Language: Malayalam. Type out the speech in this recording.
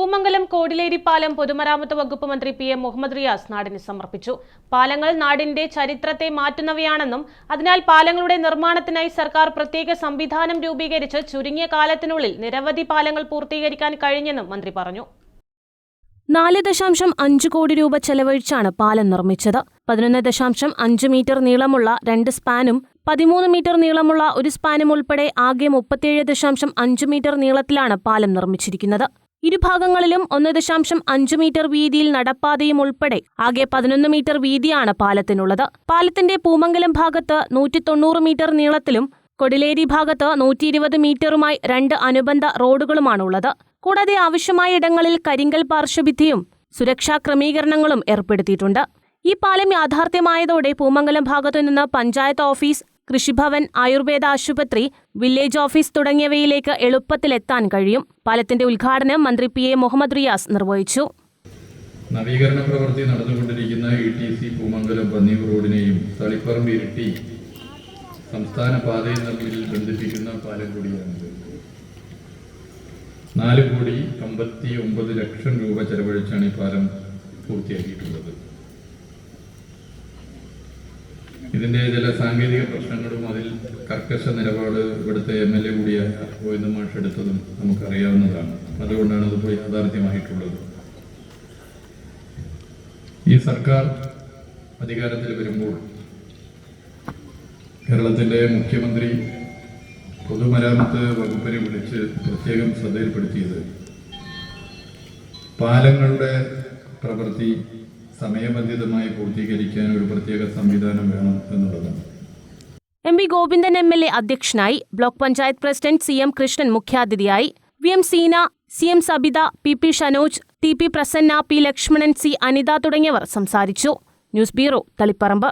പൂമംഗലം കോടിലേരി പാലം പൊതുമരാമത്ത് വകുപ്പ് മന്ത്രി പി എം മുഹമ്മദ് റിയാസ് നാടിന് സമർപ്പിച്ചു. പാലങ്ങൾ നാടിന്റെ ചരിത്രത്തെ മാറ്റുന്നവയാണെന്നും അതിനാൽ പാലങ്ങളുടെ നിർമ്മാണത്തിനായി സർക്കാർ പ്രത്യേക സംവിധാനം രൂപീകരിച്ച് ചുരുങ്ങിയ കാലത്തിനുള്ളിൽ നിരവധി പാലങ്ങൾ പൂർത്തീകരിക്കാൻ കഴിഞ്ഞെന്നും മന്ത്രി പറഞ്ഞു. നാല് ദശാംശം അഞ്ച് കോടി രൂപ ചെലവഴിച്ചാണ് പാലം നിർമ്മിച്ചത്. പതിനൊന്ന് ദശാംശം അഞ്ച് മീറ്റർ നീളമുള്ള രണ്ട് സ്പാനും പതിമൂന്ന് മീറ്റർ നീളമുള്ള ഒരു സ്പാനും ഉൾപ്പെടെ ആകെ മുപ്പത്തിയേഴ് ദശാംശം അഞ്ച് മീറ്റർ നീളത്തിലാണ് പാലം നിർമ്മിച്ചിരിക്കുന്നത്. ഇരുഭാഗങ്ങളിലും ഒന്ന് ദശാംശം അഞ്ച് മീറ്റർ വീതിയിൽ നടപ്പാതയും ഉൾപ്പെടെ ആകെ പതിനൊന്ന് മീറ്റർ വീതിയാണ് പാലത്തിനുള്ളത്. പാലത്തിന്റെ പൂമംഗലം ഭാഗത്ത് നൂറ്റി തൊണ്ണൂറ് മീറ്റർ നീളത്തിലും കൊടിലേരി ഭാഗത്ത് നൂറ്റി ഇരുപത് മീറ്ററുമായി രണ്ട് അനുബന്ധ റോഡുകളുമാണുള്ളത്. കൂടാതെ ആവശ്യമായ ഇടങ്ങളിൽ കരിങ്കൽ പാർശ്വഭിത്തിയും സുരക്ഷാ ക്രമീകരണങ്ങളും ഏർപ്പെടുത്തിയിട്ടുണ്ട്. ഈ പാലം യാഥാർത്ഥ്യമായതോടെ പൂമംഗലം ഭാഗത്തുനിന്ന് പഞ്ചായത്ത് ഓഫീസ് കൃഷിഭവൻ ആയുർവേദ ആശുപത്രി വില്ലേജ് ഓഫീസ് തുടങ്ങിയവയിലേക്ക് എളുപ്പത്തിലെത്താൻ കഴിയും. പാലത്തിന്റെ ഉദ്ഘാടനം മന്ത്രി പി എ മുഹമ്മദ് റിയാസ് നിർവഹിച്ചു. നവീകരണ പ്രവൃത്തി നടന്നുകൊണ്ടിരിക്കുന്ന E T C Poomangalam Panniyoor റോഡിനെയും Taliparamba Iritty സംസ്ഥാന പാതയും തമ്മിൽ ബന്ധിപ്പിക്കുന്ന പാലം കൂടിയാണിത് നാല് കോടി അമ്പത്തി ഒമ്പത് ലക്ഷം രൂപ ചെലവഴിച്ചാണ് ഈ പാലം പൂർത്തിയാക്കിയിട്ടുള്ളത്. ഇതിന്റെ ചില സാങ്കേതിക പ്രശ്നങ്ങളും അതിൽ കർക്കശ നിലപാട് ഇവിടുത്തെ എം എൽ എ കൂടിയായ ഗോവിന്ദ മാഷ് എടുത്തതും നമുക്കറിയാവുന്നതാണ്. അതുകൊണ്ടാണ് അതിപ്പോൾ യാഥാർത്ഥ്യമായിട്ടുള്ളത്. ഈ സർക്കാർ അധികാരത്തിൽ വരുമ്പോൾ കേരളത്തിന്റെ മുഖ്യമന്ത്രി പൊതുമരാമത്ത് വകുപ്പിനെ വിളിച്ച് പ്രത്യേകം ശ്രദ്ധയിൽപ്പെടുത്തിയത് പാലങ്ങളുടെ പ്രവൃത്തി സമയബന്ധിതമായി പൂർത്തീകരിക്കാൻ ഒരു പ്രത്യേക സംവിധാനം വേണം എന്നുള്ളതാണ്. M V Govindan M L A അധ്യക്ഷനായി block panchayat president C M Krishnan മുഖ്യാതിഥിയായി V M Seena C M Sabitha P P Shanoj T P Prasanna P Lakshmanan C Anitha തുടങ്ങിയവർ സംസാരിച്ചു. News bureau Taliparamba.